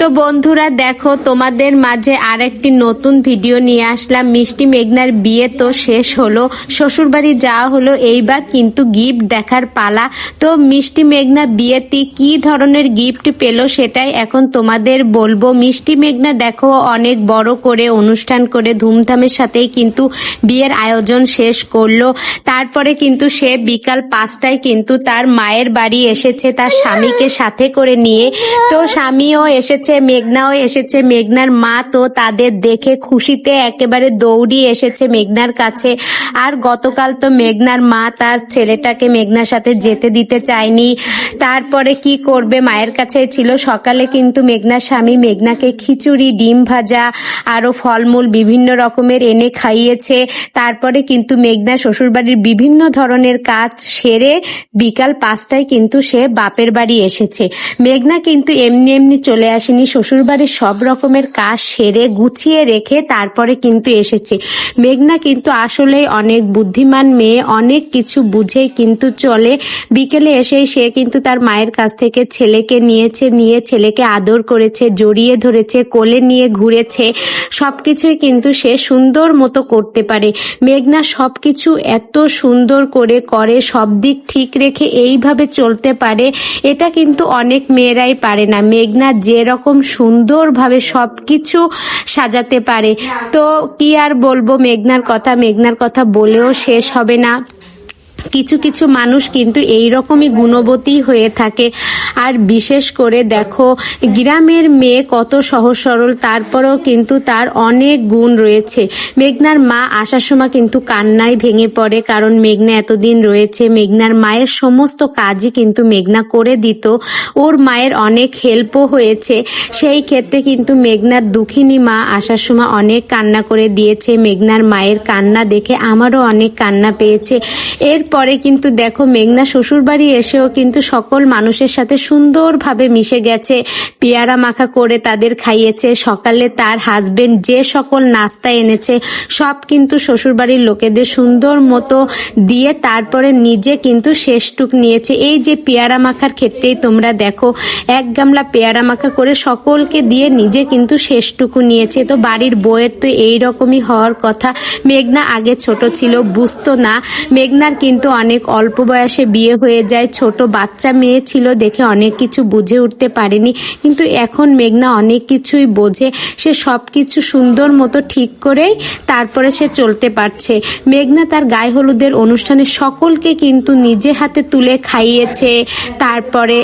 তো বন্ধুরা দেখো, তোমাদের মাঝে আরেকটি নতুন ভিডিও নিয়ে আসলাম। মিষ্টি মেঘনার বিয়ে তো শেষ হলো, শ্বশুরবাড়ি যাওয়া হলো এইবার কিন্তু গিফট দেখার পালা। তো মিষ্টি মেঘনা বিয়েতে কি ধরনের গিফট পেল সেটাই এখন তোমাদের বলব। মিষ্টি মেঘনা দেখো, অনেক বড় করে অনুষ্ঠান করে ধুমধামের সাথেই কিন্তু বিয়ের আয়োজন শেষ করল। তারপরে কিন্তু সে বিকাল পাঁচটায় কিন্তু তার মায়ের বাড়ি এসেছে, তার স্বামীকে সাথে করে নিয়ে। তো স্বামীও এসেছে মেঘনাও এসেছে, মেঘনার মা তো তাদের দেখে খুশিতে একেবারে দৌড়িয়ে এসেছে মেঘনার কাছে। আর গতকাল তো মেঘনার মা তার ছেলেটাকে মেঘনার সাথে যেতে দিতে চায়নি। তারপরে কি করবে, মায়ের কাছে ছিল। সকালে কিন্তু মেঘনার স্বামী মেঘনাকে খিচুড়ি, ডিম ভাজা, আরও ফলমূল বিভিন্ন রকমের এনে খাইয়েছে। তারপরে কিন্তু মেঘনা শ্বশুরবাড়ির বিভিন্ন ধরনের কাজ সেরে বিকাল পাঁচটায় কিন্তু সে বাপের বাড়ি এসেছে। মেঘনা কিন্তু এমনি এমনি চলে আসেনি। শ্বশুরবাড়ির সব রকমের কাজ সেরে গুছিয়ে রেখে তারপরে কিন্তু এসেছে। মেঘনা কিন্তু আসলে অনেক বুদ্ধিমান মেয়ে, অনেক কিছু বুঝে কিন্তু চলে। বিকেলে এসেই সে কিন্তু তার মায়ের কাছ থেকে ছেলেকে নিয়েছে, নিয়ে ছেলেকে আদর করেছে, জড়িয়ে ধরেছে, কোলে নিয়ে ঘুরেছে। সব কিছুই কিন্তু সে সুন্দর মতো করতে পারে। মেঘনা সব কিছু এত সুন্দর করে করে, সব দিক ঠিক রেখে এইভাবে চলতে পারে, এটা কিন্তু অনেক মেয়েরাই পারে না। মেঘনা যেরকম সুন্দরভাবে সবকিছু সাজাতে পারে। তো কি আর বলব, মেঘনার কথা মেঘনার কথা বলেও শেষ হবে না। কিছু কিছু মানুষ কিন্তু এই রকমই গুণবতী হয়ে থাকে। আর বিশেষ করে দেখো, গ্রামের মেয়ে কত সহজ সরল, তারপরেও কিন্তু তার অনেক গুণ রয়েছে। মেঘনার মা আসার সময় কিন্তু কান্নায় ভেঙে পড়ে, কারণ মেঘনা এতদিন রয়েছে। মেঘনার মায়ের সমস্ত কাজই কিন্তু মেঘনা করে দিত। ওর মায়ের অনেক হেল্পও হয়েছে। সেই ক্ষেত্রে কিন্তু মেঘনার দুঃখিনী মা আসার সময় অনেক কান্না করে দিয়েছে। মেঘনার মায়ের কান্না দেখে আমারও অনেক কান্না পেয়েছে। এরপরে কিন্তু দেখো, মেঘনা শ্বশুরবাড়ি এসেও কিন্তু সকল মানুষের সাথে সুন্দরভাবে মিশে গেছে। পেয়ারা মাখা করে তাদের খাইয়েছে। সকালে তার হাজবেন্ড যে সকল নাস্তা এনেছে, সব কিন্তু শ্বশুরবাড়ির লোকেদের সুন্দর মতো দিয়ে তারপরে নিজে কিন্তু শেষটুক নিয়েছে। এই যে পেয়ারা মাখার ক্ষেত্রেই তোমরা দেখো, এক গামলা পেয়ারা মাখা করে সকলকে দিয়ে নিজে কিন্তু শেষটুকু নিয়েছে। তো বাড়ির বইয়ের তো এই রকমই হওয়ার কথা। মেঘনা আগে ছোট ছিল, বুঝতো না। মেঘনার কিন্তু অনেক অল্প বয়সে বিয়ে হয়ে যায়। ছোট বাচ্চা মেয়ে ছিল দেখে অনেক কিছু বুঝে উঠতে পারেনি। কিন্তু এখন মেঘনা অনেক কিছুই বোঝে। সে সব কিছু সুন্দর মতো ঠিক করেই তারপরে সে চলতে পারছে। মেঘনা তার গায়ে হলুদের অনুষ্ঠানে সকলকে কিন্তু নিজে হাতে তুলে খাইয়েছে। তারপরে